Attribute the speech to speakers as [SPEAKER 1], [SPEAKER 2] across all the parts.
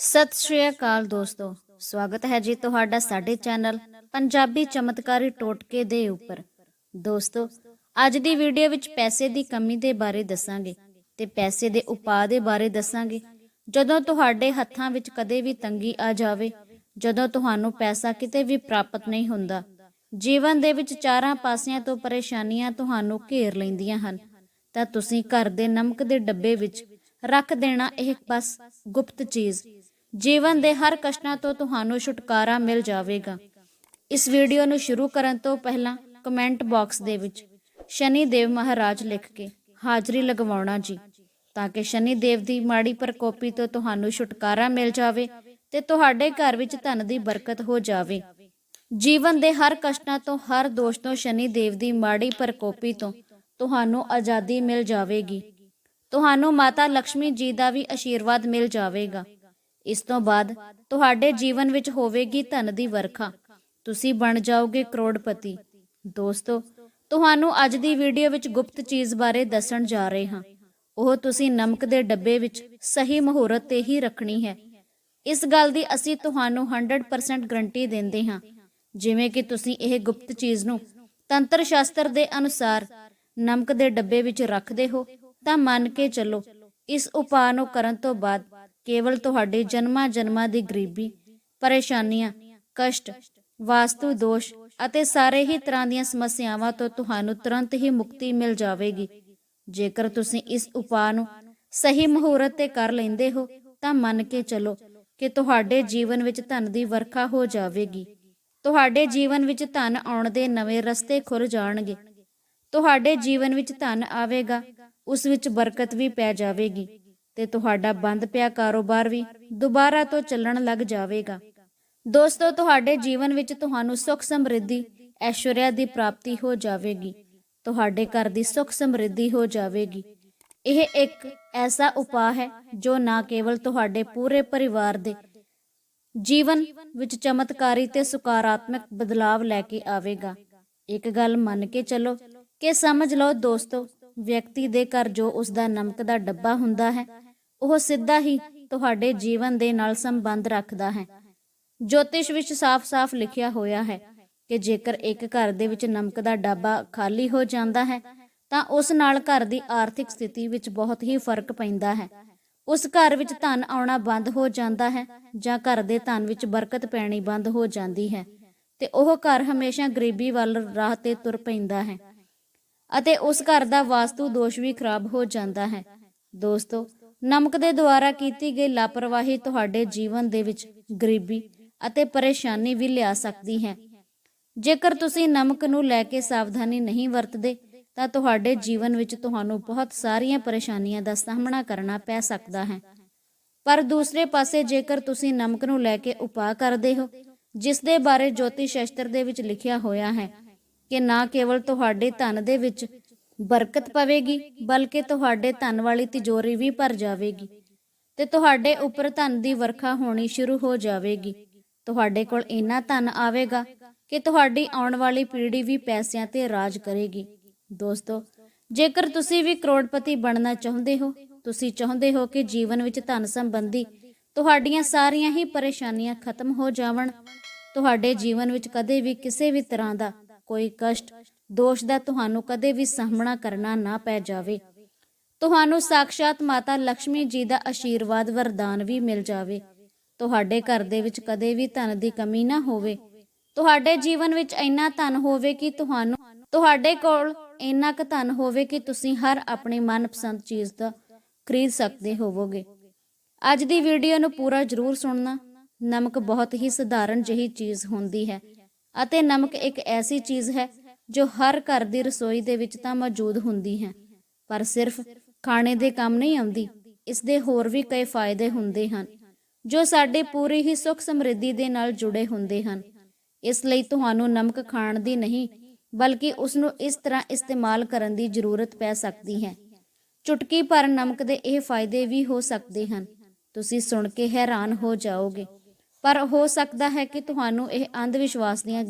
[SPEAKER 1] ਸਤਿ ਸ਼੍ਰੀ ਅਕਾਲ ਦੋਸਤੋ। ਸਵਾਗਤ ਹੈ ਜੀ ਤੁਹਾਡਾ ਸਾਡੇ ਚੈਨਲ ਪੰਜਾਬੀ ਚਮਤਕਾਰੀ ਟੋਟਕੇ ਦੇ ਉੱਪਰ। ਦੋਸਤੋ, ਅੱਜ ਦੀ ਵੀਡੀਓ ਵਿੱਚ ਪੈਸੇ ਦੀ ਕਮੀ ਦੇ ਬਾਰੇ ਦੱਸਾਂਗੇ ਤੇ ਪੈਸੇ ਦੇ ਉਪਾਅ ਦੇ ਬਾਰੇ ਦੱਸਾਂਗੇ। ਜਦੋਂ ਤੁਹਾਡੇ ਹੱਥਾਂ ਵਿੱਚ ਕਦੇ ਵੀ ਤੰਗੀ ਆ ਜਾਵੇ, ਜਦੋਂ ਤੁਹਾਨੂੰ ਪੈਸਾ ਕਿਤੇ ਵੀ ਪ੍ਰਾਪਤ ਨਹੀਂ ਹੁੰਦਾ, ਜੀਵਨ ਦੇ ਵਿੱਚ ਚਾਰਾਂ ਪਾਸਿਆਂ ਤੋਂ ਪਰੇਸ਼ਾਨੀਆਂ ਤੁਹਾਨੂੰ ਘੇਰ ਲੈਂਦੀਆਂ ਹਨ, ਤਾਂ ਤੁਸੀਂ ਘਰ ਦੇ ਨਮਕ ਦੇ ਡੱਬੇ ਵਿੱਚ ਰੱਖ ਦੇਣਾ ਇਹ ਬਸ ਗੁਪਤ ਚੀਜ਼। ਜੀਵਨ ਦੇ ਹਰ ਕਸ਼ਟਾਂ ਤੋਂ ਤੁਹਾਨੂੰ ਛੁਟਕਾਰਾ ਮਿਲ ਜਾਵੇਗਾ। ਇਸ ਵੀਡੀਓ ਨੂੰ ਸ਼ੁਰੂ ਕਰਨ ਤੋਂ ਪਹਿਲਾਂ ਕਮੈਂਟ ਬਾਕਸ ਦੇ ਵਿੱਚ ਸ਼ਨੀ ਦੇਵ ਮਹਾਰਾਜ ਲਿਖ ਕੇ ਹਾਜ਼ਰੀ ਲਗਵਾਉਣਾ ਜੀ, ਤਾਂ ਕਿ ਸ਼ਨੀ ਦੇਵ ਦੀ ਮਾੜੀ ਪ੍ਰਕੋਪੀ ਤੋਂ ਤੁਹਾਨੂੰ ਛੁਟਕਾਰਾ ਮਿਲ ਜਾਵੇ ਤੇ ਤੁਹਾਡੇ ਘਰ ਵਿੱਚ ਧਨ ਦੀ ਬਰਕਤ ਹੋ ਜਾਵੇ। ਜੀਵਨ ਦੇ ਹਰ ਕਸ਼ਟਾਂ ਤੋਂ ਹਰ ਦੋਸ਼ ਤੋਂ ਸ਼ਨੀ ਦੇਵ ਦੀ ਮਾੜੀ ਪ੍ਰਕੋਪੀ ਤੋਂ ਤੁਹਾਨੂੰ ਆਜ਼ਾਦੀ ਮਿਲ ਜਾਵੇਗੀ। ਤੁਹਾਨੂੰ ਮਾਤਾ ਲక్ష్ਮੀ ਜੀ ਦਾ ਵੀ ਆਸ਼ੀਰਵਾਦ ਮਿਲ ਜਾਵੇਗਾ। ਇਸ ਤੋਂ ਬਾਅਦ ਤੁਹਾਡੇ ਜੀਵਨ ਵਿੱਚ ਹੋਵੇਗੀ ਧਨ ਦੀ ਵਰਖਾ। ਤੁਸੀਂ ਬਣ ਜਾਓਗੇ ਕਰੋੜਪਤੀ। ਦੋਸਤੋ, ਤੁਹਾਨੂੰ ਅੱਜ ਦੀ ਵੀਡੀਓ ਵਿੱਚ ਗੁਪਤ ਚੀਜ਼ ਬਾਰੇ ਦੱਸਣ ਜਾ ਰਹੇ ਹਾਂ। ਉਹ ਤੁਸੀਂ ਨਮਕ ਦੇ ਡੱਬੇ ਵਿੱਚ ਸਹੀ ਮੁਹੂਰਤ ਤੇ ਹੀ ਰੱਖਣੀ ਹੈ। ਇਸ ਗੱਲ ਦੀ ਅਸੀਂ ਤੁਹਾਨੂੰ 100% ਗਰੰਟੀ ਦਿੰਦੇ ਹਾਂ। ਜਿਵੇਂ ਕਿ ਤੁਸੀਂ ਇਹ ਗੁਪਤ ਚੀਜ਼ ਨੂੰ ਤੰਤਰ ਸ਼ਾਸਤਰ ਦੇ ਅਨੁਸਾਰ ਨਮਕ ਦੇ ਡੱਬੇ ਵਿੱਚ ਰੱਖਦੇ ਹੋ ਤਾਂ ਮੰਨ ਕੇ ਚੱਲੋ, ਇਸ ਉਪਾਅ ਨੂੰ ਕਰਨ ਤੋਂ ਬਾਅਦ ਕੇਵਲ ਤੁਹਾਡੇ ਜਨਮਾਂ ਜਨਮਾਂ ਦੀ ਗਰੀਬੀ, ਪਰੇਸ਼ਾਨੀਆਂ, ਕਸ਼ਟ, ਵਾਸਤੂ ਦੋਸ਼ ਅਤੇ ਸਾਰੇ ਹੀ ਤਰ੍ਹਾਂ ਦੀਆਂ ਸਮੱਸਿਆਵਾਂ ਤੋਂ ਤੁਹਾਨੂੰ ਤੁਰੰਤ ਹੀ ਮੁਕਤੀ ਮਿਲ ਜਾਵੇਗੀ। ਜੇਕਰ ਤੁਸੀਂ ਇਸ ਉਪਾਅ ਨੂੰ ਸਹੀ ਮੁਹੂਰਤ ਤੇ ਕਰ ਲੈਂਦੇ ਹੋ, ਤਾਂ ਮੰਨ ਕੇ ਚੱਲੋ ਕਿ ਤੁਹਾਡੇ ਜੀਵਨ ਵਿੱਚ ਧਨ ਦੀ ਵਰਖਾ ਹੋ ਜਾਵੇਗੀ। ਤੁਹਾਡੇ ਜੀਵਨ ਵਿੱਚ ਧਨ ਆਉਣ ਦੇ ਨਵੇਂ ਰਸਤੇ ਖੁੱਲ ਜਾਣਗੇ। ਤੁਹਾਡੇ ਜੀਵਨ ਵਿੱਚ ਧਨ ਆਵੇਗਾ, ਉਸ ਵਿੱਚ ਬਰਕਤ ਵੀ ਪੈ ਜਾਵੇਗੀ। ਤੇ ਤੁਹਾਡਾ ਬੰਦ ਪਿਆ ਕਾਰੋਬਾਰ ਵੀ ਦੁਬਾਰਾ ਤੋਂ ਚੱਲਣ ਲੱਗ ਜਾਵੇਗਾ। ਦੋਸਤੋ, ਤੁਹਾਡੇ ਜੀਵਨ ਵਿੱਚ ਤੁਹਾਨੂੰ ਸੁੱਖ ਸਮਰਿੱਧੀ, ਐਸ਼ਵਰਿਆ ਦੀ ਪ੍ਰਾਪਤੀ ਹੋ ਜਾਵੇਗੀ। ਤੁਹਾਡੇ ਘਰ ਦੀ ਸੁੱਖ ਸਮਰਿੱਧੀ ਹੋ ਜਾਵੇਗੀ। ਇਹ ਇੱਕ ਐਸਾ ਉਪਾਅ ਹੈ ਜੋ ਨਾ ਕੇਵਲ ਤੁਹਾਡੇ ਪੂਰੇ ਪਰਿਵਾਰ ਦੇ ਜੀਵਨ ਵਿੱਚ ਚਮਤਕਾਰੀ ਤੇ ਸੁਕਾਰਾਤਮਕ ਬਦਲਾਵ ਲੈ ਕੇ ਆਵੇਗਾ। ਇੱਕ ਗੱਲ ਮੰਨ ਕੇ ਚੱਲੋ ਕਿ ਸਮਝ ਲਓ ਦੋਸਤੋ ਵਿਅਕਤੀ ਦੇ ਘਰ ਜੋ ਉਸ ਦਾ ਨਮਕ ਦਾ ਡੱਬਾ ਹੁੰਦਾ ਹੈ, ਉਹ ਸਿੱਧਾ ਹੀ ਤੁਹਾਡੇ ਜੀਵਨ ਦੇ ਨਾਲ ਸੰਬੰਧ ਰੱਖਦਾ ਹੈ। ਜੋਤਿਸ਼ ਵਿੱਚ ਸਾਫ਼-ਸਾਫ਼ ਲਿਖਿਆ ਹੋਇਆ ਹੈ ਕਿ ਜੇਕਰ ਇੱਕ ਘਰ ਦੇ ਵਿੱਚ ਨਮਕ ਦਾ ਡੱਬਾ ਖਾਲੀ ਹੋ ਜਾਂਦਾ ਹੈ, ਤਾਂ ਉਸ ਨਾਲ ਘਰ ਦੀ ਆਰਥਿਕ ਸਥਿਤੀ ਵਿੱਚ ਬਹੁਤ ਹੀ ਫ਼ਰਕ ਪੈਂਦਾ ਹੈ। ਉਸ ਘਰ ਵਿੱਚ ਧਨ ਆਉਣਾ ਬੰਦ ਹੋ ਜਾਂਦਾ ਹੈ ਜਾਂ ਘਰ ਦੇ ਧਨ ਵਿੱਚ ਬਰਕਤ ਪੈਣੀ ਬੰਦ ਹੋ ਜਾਂਦੀ ਹੈ ਤੇ ਉਹ ਘਰ ਹਮੇਸ਼ਾ ਗਰੀਬੀ ਵੱਲ ਰਾਹ ਤੇ ਤੁਰ ਪੈਂਦਾ ਹੈ। ਅਤੇ ਉਸ ਘਰ ਦਾ ਵਾਸਤੂ ਦੋਸ਼ ਵੀ ਖਰਾਬ ਹੋ ਜਾਂਦਾ ਹੈ। ਦੋਸਤੋ, ਨਮਕ ਦੇ ਦੁਆਰਾ ਕੀਤੀ ਗਈ ਲਾਪਰਵਾਹੀ ਤੁਹਾਡੇ ਜੀਵਨ ਦੇ ਵਿੱਚ ਗਰੀਬੀ ਅਤੇ ਪਰੇਸ਼ਾਨੀ ਵੀ ਲਿਆ ਸਕਦੀ ਹੈ। ਜੇਕਰ ਤੁਸੀਂ ਨਮਕ ਨੂੰ ਲੈ ਕੇ ਸਾਵਧਾਨੀ ਨਹੀਂ ਵਰਤਦੇ, ਤਾਂ ਤੁਹਾਡੇ ਜੀਵਨ ਵਿੱਚ ਤੁਹਾਨੂੰ ਬਹੁਤ ਸਾਰੀਆਂ ਪਰੇਸ਼ਾਨੀਆਂ ਦਾ ਸਾਹਮਣਾ ਕਰਨਾ ਪੈ ਸਕਦਾ ਹੈ। ਪਰ ਦੂਸਰੇ ਪਾਸੇ ਜੇਕਰ ਤੁਸੀਂ ਨਮਕ ਨੂੰ ਲੈ ਕੇ ਉਪਾਅ ਕਰਦੇ ਹੋ, ਜਿਸ ਦੇ ਬਾਰੇ ਜੋਤੀ ਸ਼ਾਸਤਰ ਦੇ ਵਿੱਚ ਲਿਖਿਆ ਹੋਇਆ ਹੈ ਕਿ ਨਾ ਕੇਵਲ ਤੁਹਾਡੇ ਧਨ ਦੇ ਵਿੱਚ ਬਰਕਤ ਪਵੇਗੀ, ਬਲਕਿ ਤੁਹਾਡੇ ਧਨ ਵਾਲੀ ਤਿਜੋਰੀ ਵੀ ਭਰ ਜਾਵੇਗੀ, ਤੇ ਤੁਹਾਡੇ ਉੱਪਰ ਧਨ ਦੀ ਵਰਖਾ ਹੋਣੀ ਸ਼ੁਰੂ ਹੋ ਜਾਵੇਗੀ। ਤੁਹਾਡੇ ਕੋਲ ਇੰਨਾ ਧਨ ਆਵੇਗਾ ਕਿ ਤੁਹਾਡੀ ਆਉਣ ਵਾਲੀ ਪੀੜ੍ਹੀ ਵੀ ਪੈਸਿਆਂ ਤੇ ਰਾਜ ਕਰੇਗੀ। ਦੋਸਤੋ, ਜੇਕਰ ਤੁਸੀਂ ਵੀ ਕਰੋੜਪਤੀ ਬਣਨਾ ਚਾਹੁੰਦੇ ਹੋ, ਤੁਸੀਂ ਚਾਹੁੰਦੇ ਹੋ ਕਿ ਜੀਵਨ ਵਿੱਚ ਧਨ ਸੰਬੰਧੀ ਤੁਹਾਡੀਆਂ ਸਾਰੀਆਂ ਹੀ ਪਰੇਸ਼ਾਨੀਆਂ ਖਤਮ ਹੋ ਜਾਵਣ, ਤੁਹਾਡੇ ਜੀਵਨ ਵਿੱਚ ਕਦੇ ਵੀ ਕਿਸੇ ਵੀ ਤਰ੍ਹਾਂ ਦਾ ਕੋਈ ਕਸ਼ਟ, ਦੋਸ਼ ਦਾ ਤੁਹਾਨੂੰ ਕਦੇ ਵੀ ਸਾਹਮਣਾ ਕਰਨਾ ਨਾ ਪੈ ਜਾਵੇ। ਤੁਹਾਨੂੰ ਸਾਕਸ਼ਾਤ ਮਾਤਾ ਲక్ష్ਮੀ ਜੀ ਦਾ ਆਸ਼ੀਰਵਾਦ ਵਰਦਾਨ ਵੀ ਮਿਲ ਜਾਵੇ। ਤੁਹਾਡੇ ਘਰ ਦੇ ਵਿੱਚ ਕਦੇ ਵੀ ਧਨ ਦੀ ਕਮੀ ਨਾ ਹੋਵੇ। ਤੁਹਾਡੇ ਜੀਵਨ ਵਿੱਚ ਇੰਨਾ ਧਨ ਹੋਵੇ ਕਿ ਤੁਹਾਨੂੰ, ਤੁਹਾਡੇ ਕੋਲ ਇੰਨਾ ਕੁ ਧਨ ਹੋਵੇ ਕਿ ਤੁਸੀਂ ਹਰ ਆਪਣੀ ਮਨਪਸੰਦ ਚੀਜ਼ ਦਾ ਖਰੀਦ ਸਕਦੇ ਹੋਵੋਗੇ। ਅੱਜ ਦੀ ਵੀਡੀਓ ਨੂੰ ਪੂਰਾ ਜ਼ਰੂਰ ਸੁਣਨਾ। ਨਮਕ ਬਹੁਤ ਹੀ ਸਧਾਰਨ ਜਿਹੀ ਚੀਜ਼ ਹੁੰਦੀ ਹੈ। ਅਤੇ ਨਮਕ ਇੱਕ ਐਸੀ ਚੀਜ਼ ਹੈ ਜੋ ਹਰ ਘਰ ਦੀ ਰਸੋਈ ਦੇ ਵਿੱਚ ਤਾਂ ਮੌਜੂਦ ਹੁੰਦੀ ਹੈ, ਪਰ ਸਿਰਫ ਖਾਣੇ ਦੇ ਕੰਮ ਨਹੀਂ ਆਉਂਦੀ ਇਸ ਦੇ ਹੋਰ ਵੀ ਕਈ ਫਾਇਦੇ ਹੁੰਦੇ ਹਨ, ਜੋ ਸਾਡੇ ਪੂਰੀ ਹੀ ਸੁੱਖ ਸਮਰਿੱਧੀ ਦੇ ਨਾਲ ਜੁੜੇ ਹੁੰਦੇ ਹਨ। ਇਸ ਲਈ ਤੁਹਾਨੂੰ ਨਮਕ ਖਾਣ ਦੀ ਨਹੀਂ, ਬਲਕਿ ਉਸ ਨੂੰ ਇਸ ਤਰ੍ਹਾਂ ਇਸਤੇਮਾਲ ਕਰਨ ਦੀ ਜ਼ਰੂਰਤ ਪੈ ਸਕਦੀ ਹੈ। ਚੁਟਕੀ ਭਰ ਨਮਕ ਦੇ ਇਹ ਫਾਇਦੇ ਵੀ ਹੋ ਸਕਦੇ ਹਨ। ਤੁਸੀਂ ਸੁਣ ਕੇ ਹੈਰਾਨ ਹੋ ਜਾਓਗੇ। ਪਰ ਹੋ ਸਕਦਾ ਹੈ ਕਿ ਤੁਹਾਨੂੰ ਇਹ ਅੰਧ ਵਿਸ਼ਵਾਸ ਦੀਆਂ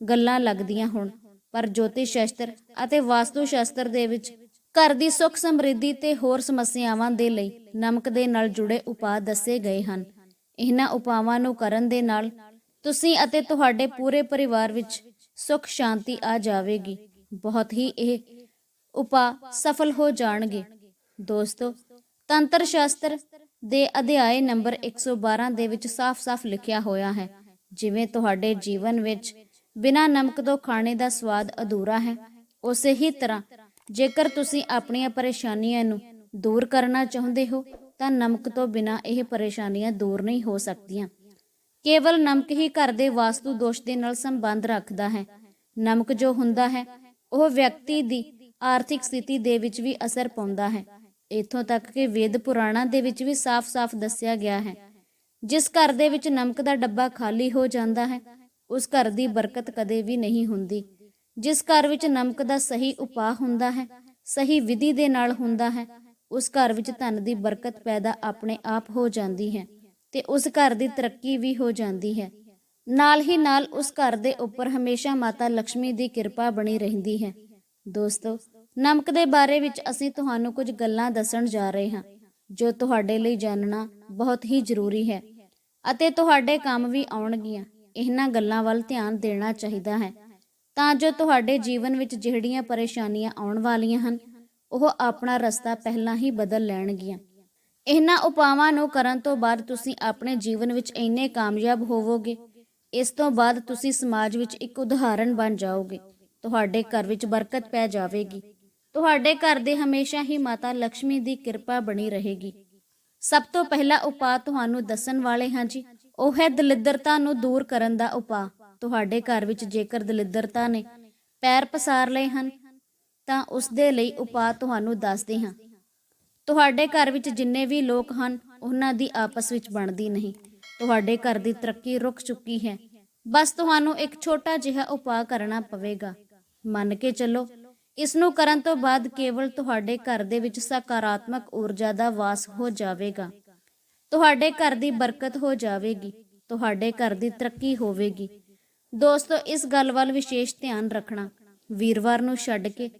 [SPEAKER 1] ਗੱਲਾਂ ਲੱਗਦੀਆਂ ਹੋਣ। ਪਰ ਜੋਤਿਸ਼ ਸ਼ਾਸਤਰ ਅਤੇ ਵਾਸਤੂ ਸ਼ਾਸਤਰ ਦੇ ਵਿੱਚ ਘਰ ਦੀ ਸੁੱਖ ਸਮਰਿੱਧੀ ਤੇ ਹੋਰ ਸਮੱਸਿਆਵਾਂ ਦੇ ਲਈ ਨਮਕ ਦੇ ਨਾਲ ਜੁੜੇ ਉਪਾਅ ਦੱਸੇ ਗਏ ਹਨ। ਇਹਨਾਂ ਉਪਾਵਾਂ ਨੂੰ ਕਰਨ ਦੇ ਨਾਲ ਤੁਸੀਂ ਅਤੇ ਤੁਹਾਡੇ ਪੂਰੇ ਪਰਿਵਾਰ ਵਿੱਚ ਸੁੱਖ ਸ਼ਾਂਤੀ ਆ ਜਾਵੇਗੀ। ਬਹੁਤ ਹੀ ਇਹ ਉਪਾਅ ਸਫਲ ਹੋ ਜਾਣਗੇ। ਦੋਸਤੋ ਤੰਤਰ ਸ਼ਾਸਤਰ ਦੇ ਅਧਿਆਏ ਨੰਬਰ 112 ਦੇ ਵਿੱਚ ਸਾਫ਼-ਸਾਫ਼ ਲਿਖਿਆ ਹੋਇਆ ਹੈ, ਜਿਵੇਂ ਤੁਹਾਡੇ ਜੀਵਨ ਵਿੱਚ ਬਿਨਾਂ ਨਮਕ ਤੋਂ ਖਾਣੇ ਦਾ ਸਵਾਦ ਅਧੂਰਾ ਹੈ। ਉਸੇ ਹੀ ਤਰ੍ਹਾਂ, ਜੇਕਰ ਤੁਸੀਂ ਆਪਣੀਆਂ ਪਰੇਸ਼ਾਨੀਆਂ ਨੂੰ ਦੂਰ ਕਰਨਾ ਚਾਹੁੰਦੇ ਹੋ, ਤਾਂ ਨਮਕ ਤੋਂ ਬਿਨਾਂ ਇਹ ਪਰੇਸ਼ਾਨੀਆਂ ਦੂਰ ਨਹੀਂ ਹੋ ਸਕਦੀਆਂ। ਕੇਵਲ ਨਮਕ ਹੀ ਘਰ ਦੇ ਵਾਸਤੂ ਦੋਸ਼ ਦੇ ਨਾਲ ਸੰਬੰਧ ਰੱਖਦਾ ਹੈ। ਨਮਕ ਜੋ ਹੁੰਦਾ ਹੈ, ਉਹ ਵਿਅਕਤੀ ਦੀ ਆਰਥਿਕ ਸਥਿਤੀ ਦੇ ਵਿੱਚ ਵੀ ਅਸਰ ਪਾਉਂਦਾ ਹੈ। ਇਥੋਂ ਤੱਕ ਕਿ ਵੇਦ ਪੁਰਾਣਾ ਦੇ ਵਿੱਚ ਵੀ ਸਾਫ਼-ਸਾਫ਼ ਦੱਸਿਆ ਗਿਆ ਹੈ। ਜਿਸ ਘਰ ਦੇ ਵਿੱਚ ਨਮਕ ਦਾ ਡੱਬਾ ਖਾਲੀ ਹੋ ਜਾਂਦਾ ਹੈ, ਉਸ ਘਰ ਦੀ ਬਰਕਤ ਕਦੇ ਵੀ ਨਹੀਂ ਹੁੰਦੀ। ਜਿਸ ਘਰ ਵਿੱਚ ਨਮਕ ਦਾ ਸਹੀ ਉਪਾਅ ਹੁੰਦਾ ਹੈ, ਸਹੀ ਵਿਧੀ ਦੇ ਨਾਲ ਹੁੰਦਾ ਹੈ, ਉਸ ਘਰ ਵਿੱਚ ਧਨ ਦੀ ਬਰਕਤ ਪੈਦਾ ਆਪਣੇ ਆਪ ਹੋ ਜਾਂਦੀ ਹੈ ਤੇ ਉਸ ਘਰ ਦੀ ਤਰੱਕੀ ਵੀ ਹੋ ਜਾਂਦੀ ਹੈ। ਨਾਲ ਹੀ ਨਾਲ ਉਸ ਘਰ ਦੇ ਉੱਪਰ ਹਮੇਸ਼ਾ ਮਾਤਾ ਲక్ష్ਮੀ ਦੀ ਕਿਰਪਾ ਬਣੀ ਰਹਿੰਦੀ ਹੈ। ਦੋਸਤੋ ਨਮਕ ਦੇ ਬਾਰੇ ਵਿੱਚ ਅਸੀਂ ਤੁਹਾਨੂੰ ਕੁਝ ਗੱਲਾਂ ਦੱਸਣ ਜਾ ਰਹੇ ਹਾਂ, ਜੋ ਤੁਹਾਡੇ ਲਈ ਜਾਣਨਾ ਬਹੁਤ ਹੀ ਜ਼ਰੂਰੀ ਹੈ ਅਤੇ ਤੁਹਾਡੇ ਕੰਮ ਵੀ ਆਉਣਗੀਆਂ। ਇਹਨਾਂ ਗੱਲਾਂ ਵੱਲ ਧਿਆਨ ਦੇਣਾ ਚਾਹੀਦਾ ਹੈ ਤਾਂ ਜੋ ਤੁਹਾਡੇ ਜੀਵਨ ਵਿੱਚ ਜਿਹੜੀਆਂ ਪਰੇਸ਼ਾਨੀਆਂ ਆਉਣ ਵਾਲੀਆਂ ਹਨ, ਉਹ ਆਪਣਾ ਰਸਤਾ ਪਹਿਲਾਂ ਹੀ ਬਦਲ ਲੈਣਗੀਆਂ। ਇਹਨਾਂ ਉਪਾਵਾਂ ਨੂੰ ਕਰਨ ਤੋਂ ਬਾਅਦ ਤੁਸੀਂ ਆਪਣੇ ਜੀਵਨ ਵਿੱਚ ਇੰਨੇ ਕਾਮਯਾਬ ਹੋਵੋਗੇ, ਇਸ ਤੋਂ ਬਾਅਦ ਤੁਸੀਂ ਸਮਾਜ ਵਿੱਚ ਇੱਕ ਉਦਾਹਰਣ ਬਣ ਜਾਓਗੇ। ਤੁਹਾਡੇ ਘਰ ਵਿੱਚ ਬਰਕਤ ਪੈ ਜਾਵੇਗੀ। ਤੁਹਾਡੇ ਘਰ ਦੇ ਹਮੇਸ਼ਾ ਹੀ ਮਾਤਾ ਲక్ష్ਮੀ ਦੀ ਕਿਰਪਾ ਬਣੀ ਰਹੇਗੀ। ਸਭ ਤੋਂ ਪਹਿਲਾ ਉਪਾਅ ਤੁਹਾਨੂੰ ਦੱਸਣ ਵਾਲੇ ਹਾਂ ਜੀ। ਉਹ ਹੈ ਦਲਿੱਦਰਤਾ ਨੂੰ ਦੂਰ ਕਰਨ ਦਾ ਉਪਾਅ। ਤੁਹਾਡੇ ਘਰ ਵਿੱਚ ਜੇਕਰ ਦਲਿੱਦਰਤਾ ਨੇ ਪੈਰ ਪਸਾਰ ਲਏ ਹਨ, ਤਾਂ ਉਸ ਦੇ ਲਈ ਉਪਾਅ ਤੁਹਾਨੂੰ ਦੱਸਦੇ ਹਾਂ। ਤੁਹਾਡੇ ਘਰ ਵਿੱਚ ਜਿੰਨੇ ਵੀ ਲੋਕ ਹਨ, ਉਹਨਾਂ ਦੀ ਆਪਸ ਵਿੱਚ ਬਣਦੀ ਨਹੀਂ। ਤੁਹਾਡੇ ਘਰ ਦੀ ਤਰੱਕੀ ਰੁਕ ਚੁੱਕੀ ਹੈ। ਬਸ ਤੁਹਾਨੂੰ ਇੱਕ ਛੋਟਾ ਜਿਹਾ ਉਪਾਅ ਕਰਨਾ ਪਵੇਗਾ। ਮੰਨ ਕੇ ਚੱਲੋ ਇਸ ਨੂੰ ਕਰਨ ਤੋਂ ਬਾਅਦ ਕੇਵਲ ਤੁਹਾਡੇ ਘਰ ਦੇ ਵਿੱਚ ਸਕਾਰਾਤਮਕ ਊਰਜਾ ਦਾ ਵਾਸ ਹੋ ਜਾਵੇਗਾ। ਤੁਹਾਡੇ ਘਰ ਦੀ ਬਰਕਤ ਹੋ ਜਾਵੇਗੀ, ਤੁਹਾਡੇ ਘਰ ਦੀ ਤਰੱਕੀ ਹੋਵੇਗੀ। ਦੋਸਤੋ, ਇਸ ਗੱਲ ਵੱਲ ਵਿਸ਼ੇਸ਼ ਧਿਆਨ ਰੱਖਣਾ, ਵੀਰਵਾਰ ਨੂੰ ਛੱਡ ਕੇ।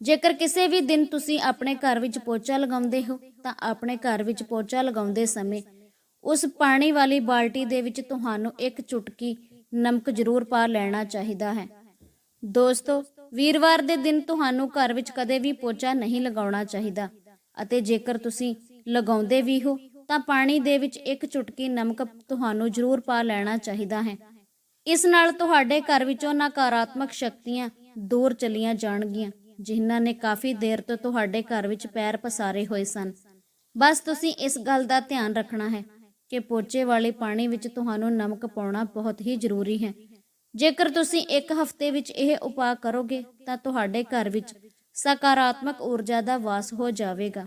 [SPEAKER 1] ਜੇਕਰ ਕਿਸੇ ਵੀ ਦਿਨ ਤੁਸੀਂ ਆਪਣੇ ਘਰ ਵਿੱਚ ਪੋਚਾ ਲਗਾਉਂਦੇ ਹੋ, ਤਾਂ ਆਪਣੇ ਘਰ ਵਿੱਚ ਪੋਚਾ ਲਗਾਉਂਦੇ ਸਮੇਂ ਉਸ ਪਾਣੀ ਵਾਲੀ ਬਾਲਟੀ ਦੇ ਵਿੱਚ ਤੁਹਾਨੂੰ ਇੱਕ ਚੁਟਕੀ ਨਮਕ ਜ਼ਰੂਰ ਪਾ ਲੈਣਾ ਚਾਹੀਦਾ ਹੈ। ਦੋਸਤੋ ਵੀਰਵਾਰ ਦੇ ਦਿਨ ਤੁਹਾਨੂੰ ਘਰ ਵਿੱਚ ਕਦੇ ਵੀ ਪੋਚਾ ਨਹੀਂ ਲਗਾਉਣਾ ਚਾਹੀਦਾ। ਅਤੇ ਜੇਕਰ ਤੁਸੀਂ ਲਗਾਉਂਦੇ ਵੀ ਹੋ, ਤਾਂ ਪਾਣੀ ਦੇ ਵਿੱਚ ਇੱਕ ਚੁਟਕੀ ਨਮਕ ਤੁਹਾਨੂੰ ਜ਼ਰੂਰ ਪਾ ਲੈਣਾ ਚਾਹੀਦਾ ਹੈ। ਇਸ ਨਾਲ ਤੁਹਾਡੇ ਘਰ ਵਿੱਚੋਂ ਨਕਾਰਾਤਮਕ ਸ਼ਕਤੀਆਂ ਦੂਰ ਚਲੀਆਂ ਜਾਣਗੀਆਂ, ਜਿਨ੍ਹਾਂ ਨੇ ਕਾਫੀ ਦੇਰ ਤੋਂ ਤੁਹਾਡੇ ਘਰ ਵਿੱਚ ਪੈਰ ਪਸਾਰੇ ਹੋਏ ਸਨ। ਬਸ ਤੁਸੀਂ ਇਸ ਗੱਲ ਦਾ ਧਿਆਨ ਰੱਖਣਾ ਹੈ ਕਿ ਪੋਚੇ ਵਾਲੇ ਪਾਣੀ ਵਿੱਚ ਤੁਹਾਨੂੰ ਨਮਕ ਪਾਉਣਾ ਬਹੁਤ ਹੀ ਜ਼ਰੂਰੀ ਹੈ। ਜੇਕਰ ਤੁਸੀਂ ਇੱਕ ਹਫ਼ਤੇ ਵਿੱਚ ਇਹ ਉਪਾਅ ਕਰੋਗੇ, ਤਾਂ ਤੁਹਾਡੇ ਘਰ ਵਿੱਚ ਸਕਾਰਾਤਮਕ ਊਰਜਾ ਦਾ ਵਾਸ ਹੋ ਜਾਵੇਗਾ।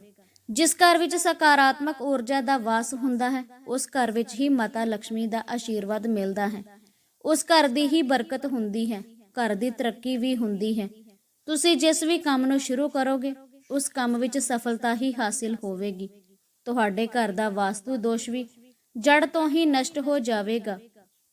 [SPEAKER 1] ਜਿਸ ਘਰ ਵਿੱਚ ਸਕਾਰਾਤਮਕ ਊਰਜਾ ਦਾ ਵਾਸ ਹੁੰਦਾ ਹੈ, ਉਸ ਘਰ ਵਿੱਚ ਹੀ ਮਾਤਾ ਲక్ష్ਮੀ ਦਾ ਆਸ਼ੀਰਵਾਦ ਮਿਲਦਾ ਹੈ। ਉਸ ਘਰ ਦੀ ਹੀ ਬਰਕਤ ਹੁੰਦੀ ਹੈ, ਘਰ ਦੀ ਤਰੱਕੀ ਵੀ ਹੁੰਦੀ ਹੈ। ਤੁਸੀਂ ਜਿਸ ਵੀ ਕੰਮ ਨੂੰ ਸ਼ੁਰੂ ਕਰੋਗੇ, ਉਸ ਕੰਮ ਵਿੱਚ ਸਫਲਤਾ ਹੀ ਹਾਸਿਲ ਹੋਵੇਗੀ। ਤੁਹਾਡੇ ਘਰ ਦਾ ਵਾਸਤੂ ਦੋਸ਼ ਵੀ ਜੜ ਤੋਂ ਹੀ ਨਸ਼ਟ ਹੋ ਜਾਵੇਗਾ।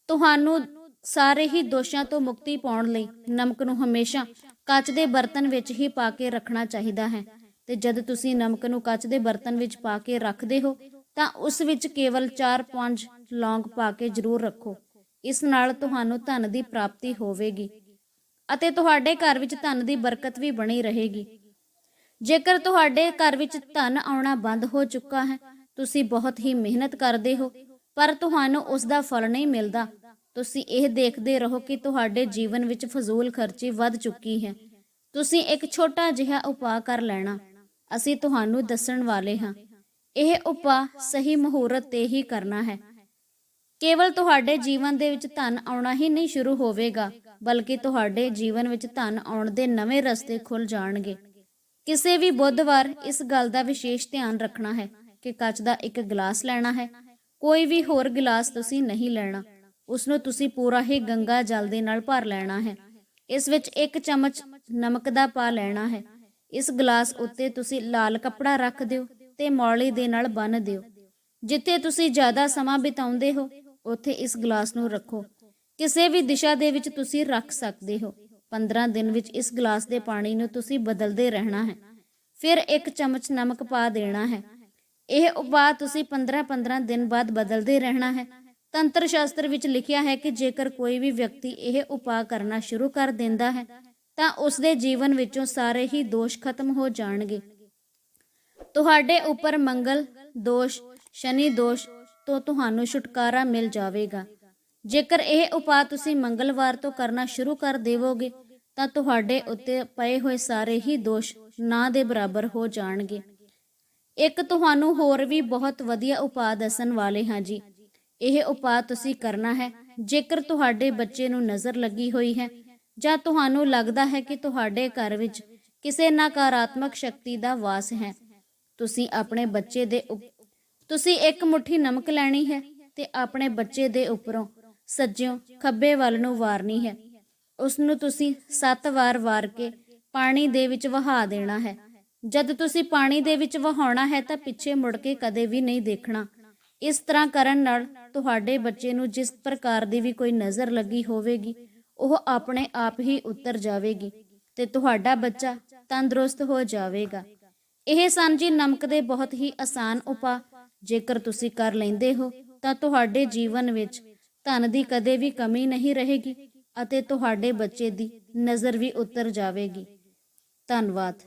[SPEAKER 1] ਤੁਹਾਨੂੰ ਸਾਰੇ ਹੀ ਦੋਸ਼ਾਂ ਤੋਂ ਮੁਕਤੀ ਪਾਉਣ ਲਈ ਨਮਕ ਨੂੰ ਹਮੇਸ਼ਾ ਕੱਚ ਦੇ ਬਰਤਨ ਵਿੱਚ ਹੀ ਪਾ ਕੇ ਰੱਖਣਾ ਚਾਹੀਦਾ ਹੈ। ਤੇ ਜਦ ਤੁਸੀਂ ਨਮਕ ਨੂੰ ਕੱਚ ਦੇ ਬਰਤਨ ਵਿੱਚ ਪਾ ਕੇ ਰੱਖਦੇ ਹੋ, ਤਾਂ ਉਸ ਵਿੱਚ ਕੇਵਲ 4-5 ਲੌਂਗ ਪਾ ਕੇ ਜ਼ਰੂਰ ਰੱਖੋ। ਇਸ ਨਾਲ ਤੁਹਾਨੂੰ ਧਨ ਦੀ ਪ੍ਰਾਪਤੀ ਹੋਵੇਗੀ ਅਤੇ ਤੁਹਾਡੇ ਘਰ ਵਿੱਚ ਧਨ ਦੀ ਬਰਕਤ ਵੀ ਬਣੀ ਰਹੇਗੀ। ਜੇਕਰ ਤੁਹਾਡੇ ਘਰ ਵਿੱਚ ਧਨ ਆਉਣਾ ਬੰਦ ਹੋ ਚੁੱਕਾ ਹੈ, ਤੁਸੀਂ ਬਹੁਤ ਹੀ ਮਿਹਨਤ ਕਰਦੇ ਹੋ, ਪਰ ਤੁਹਾਨੂੰ ਉਸ ਦਾ ਫਲ ਨਹੀਂ ਮਿਲਦਾ। ਤੁਸੀਂ ਇਹ ਦੇਖਦੇ ਰਹੋ ਕਿ ਤੁਹਾਡੇ ਜੀਵਨ ਵਿੱਚ ਫਜ਼ੂਲ ਖਰਚੀ ਵੱਧ ਚੁੱਕੀ ਹੈ। ਤੁਸੀਂ ਇੱਕ ਛੋਟਾ ਜਿਹਾ ਉਪਾਅ ਕਰ ਲੈਣਾ। ਅਸੀਂ ਤੁਹਾਨੂੰ ਦੱਸਣ ਵਾਲੇ ਹਾਂ। ਇਹ ਉਪਾਅ ਸਹੀ ਮੁਹੂਰਤ ਤੇ ਹੀ ਕਰਨਾ ਹੈ। ਕੇਵਲ ਤੁਹਾਡੇ ਜੀਵਨ ਦੇ ਵਿੱਚ ਧਨ ਆਉਣਾ ਹੀ ਨਹੀਂ ਸ਼ੁਰੂ ਹੋਵੇਗਾ, ਬਲਕਿ ਤੁਹਾਡੇ ਜੀਵਨ ਵਿੱਚ ਧਨ ਆਉਣ ਦੇ ਨਵੇਂ ਰਸਤੇ ਖੁੱਲ ਜਾਣਗੇ। ਕਿਸੇ ਵੀ ਬੁੱਧਵਾਰ ਇਸ ਗੱਲ ਦਾ ਵਿਸ਼ੇਸ਼ ਧਿਆਨ ਰੱਖਣਾ ਹੈ ਕਿ ਕੱਚ ਦਾ ਇੱਕ ਗਲਾਸ ਲੈਣਾ ਹੈ। ਕੋਈ ਵੀ ਹੋਰ ਗਲਾਸ ਤੁਸੀਂ ਨਹੀਂ ਲੈਣਾ। ਉਸ ਨੂੰ ਤੁਸੀਂ ਪੂਰਾ ਹੀ ਗੰਗਾ ਜਲ ਦੇ ਨਾਲ ਭਰ ਲੈਣਾ ਹੈ। ਇਸ ਵਿੱਚ ਇੱਕ ਚਮਚ ਨਮਕ ਦਾ ਪਾ ਲੈਣਾ ਹੈ। ਇਸ ਗਲਾਸ ਉੱਤੇ ਤੁਸੀਂ ਲਾਲ ਕੱਪੜਾ ਰੱਖ ਦਿਓ ਤੇ ਮੌਲੀ ਦੇ ਨਾਲ ਬੰਨ੍ਹ ਦਿਓ। ਜਿੱਥੇ ਤੁਸੀਂ ਜ਼ਿਆਦਾ ਸਮਾਂ ਬਿਤਾਉਂਦੇ ਹੋ, ਉੱਥੇ ਇਸ ਗਲਾਸ ਨੂੰ ਰੱਖੋ। ਕਿਸੇ ਵੀ ਦਿਸ਼ਾ ਦੇ ਵਿੱਚ ਤੁਸੀਂ ਰੱਖ ਸਕਦੇ ਹੋ। 15 ਦਿਨ ਵਿੱਚ ਇਸ ਗਲਾਸ ਦੇ ਪਾਣੀ ਨੂੰ ਤੁਸੀਂ ਬਦਲਦੇ ਰਹਿਣਾ ਹੈ। ਫਿਰ ਇੱਕ ਚਮਚ ਨਮਕ ਪਾ ਦੇਣਾ ਹੈ। ਇਹ ਉਪਾਅ ਤੁਸੀਂ 15-15 ਦਿਨ ਬਾਅਦ ਬਦਲਦੇ ਰਹਿਣਾ ਹੈ। ਤੰਤਰ ਸ਼ਾਸਤਰ ਵਿੱਚ ਲਿਖਿਆ ਹੈ ਕਿ ਜੇਕਰ ਕੋਈ ਵੀ ਵਿਅਕਤੀ ਇਹ ਉਪਾਅ ਕਰਨਾ ਸ਼ੁਰੂ ਕਰ ਦਿੰਦਾ ਹੈ, ਤਾਂ ਉਸ ਦੇ ਜੀਵਨ ਵਿੱਚੋਂ ਸਾਰੇ ਹੀ ਦੋਸ਼ ਖਤਮ ਹੋ ਜਾਣਗੇ। ਤੁਹਾਡੇ ਉੱਪਰ ਮੰਗਲ ਦੋਸ਼, ਸ਼ਨੀ ਦੋਸ਼ ਤੋਂ ਤੁਹਾਨੂੰ ਛੁਟਕਾਰਾ ਮਿਲ ਜਾਵੇਗਾ। ਜੇਕਰ ਇਹ ਉਪਾਅ ਤੁਸੀਂ ਮੰਗਲਵਾਰ ਤੋਂ ਕਰਨਾ ਸ਼ੁਰੂ ਕਰ ਦੇਵੋਗੇ, ਤਾਂ ਤੁਹਾਡੇ ਉੱਤੇ ਪਏ ਹੋਏ ਸਾਰੇ ਹੀ ਦੋਸ਼ ਨਾ ਦੇ ਬਰਾਬਰ ਹੋ ਜਾਣਗੇ। ਇੱਕ ਤੁਹਾਨੂੰ ਹੋਰ ਵੀ ਬਹੁਤ ਵਧੀਆ ਉਪਾਅ ਦੱਸਣ ਵਾਲੇ ਹਾਂ ਜੀ। ਇਹ ਉਪਾਅ ਤੁਸੀਂ ਕਰਨਾ ਹੈ, ਜੇਕਰ ਤੁਹਾਡੇ ਬੱਚੇ ਨੂੰ ਨਜ਼ਰ ਲੱਗੀ ਹੋਈ ਹੈ, ਜਾਂ ਤੁਹਾਨੂੰ ਲੱਗਦਾ ਹੈ ਕਿ ਤੁਹਾਡੇ ਘਰ ਵਿੱਚ ਕਿਸੇ ਨਕਾਰਾਤਮਕ ਸ਼ਕਤੀ ਦਾ ਵਾਸ ਹੈ। ਤੁਸੀਂ ਆਪਣੇ ਬੱਚੇ ਦੇ ਤੁਸੀਂ ਇੱਕ ਮੁਠੀ ਨਮਕ ਲੈਣੀ ਹੈ ਤੇ ਆਪਣੇ ਬੱਚੇ ਦੇ ਉੱਪਰੋਂ ਸੱਜਿਓਂ ਖੱਬੇ ਵੱਲ ਨੂੰ ਵਾਰਨੀ ਹੈ। ਉਸ ਨੂੰ ਤੁਸੀਂ 7 ਵਾਰ ਵਾਰ ਕੇ ਪਾਣੀ ਦੇ ਵਿੱਚ ਵਹਾ ਦੇਣਾ ਹੈ। ਜਦ ਤੁਸੀਂ ਪਾਣੀ ਦੇ ਵਿੱਚ ਵਹਾਉਣਾ ਹੈ ਤਾਂ ਪਿੱਛੇ ਮੁੜ ਕੇ ਕਦੇ ਵੀ ਨਹੀਂ ਦੇਖਣਾ। ਇਸ ਤਰ੍ਹਾਂ ਕਰਨ ਨਾਲ ਤੁਹਾਡੇ ਬੱਚੇ ਨੂੰ ਜਿਸ ਪ੍ਰਕਾਰ ਦੀ ਵੀ ਕੋਈ ਨਜ਼ਰ ਲੱਗੀ ਹੋਵੇਗੀ, ਉਹ ਆਪਣੇ ਆਪ ਹੀ ਉਤਰ ਜਾਵੇਗੀ ਤੇ ਤੁਹਾਡਾ ਬੱਚਾ ਤੰਦਰੁਸਤ ਹੋ ਜਾਵੇਗਾ। ਇਹ ਸਨ ਜੀ ਨਮਕ ਦੇ ਬਹੁਤ ਹੀ ਆਸਾਨ ਉਪਾਅ, ਜੇਕਰ ਤੁਸੀਂ ਕਰ ਲੈਂਦੇ ਹੋ, ਤਾਂ ਤੁਹਾਡੇ ਜੀਵਨ ਵਿੱਚ ਧਨ ਦੀ ਕਦੇ ਵੀ ਕਮੀ ਨਹੀਂ ਰਹੇਗੀ ਅਤੇ ਤੁਹਾਡੇ ਬੱਚੇ ਦੀ ਨਜ਼ਰ ਵੀ ਉਤਰ ਜਾਵੇਗੀ। ਧੰਨਵਾਦ।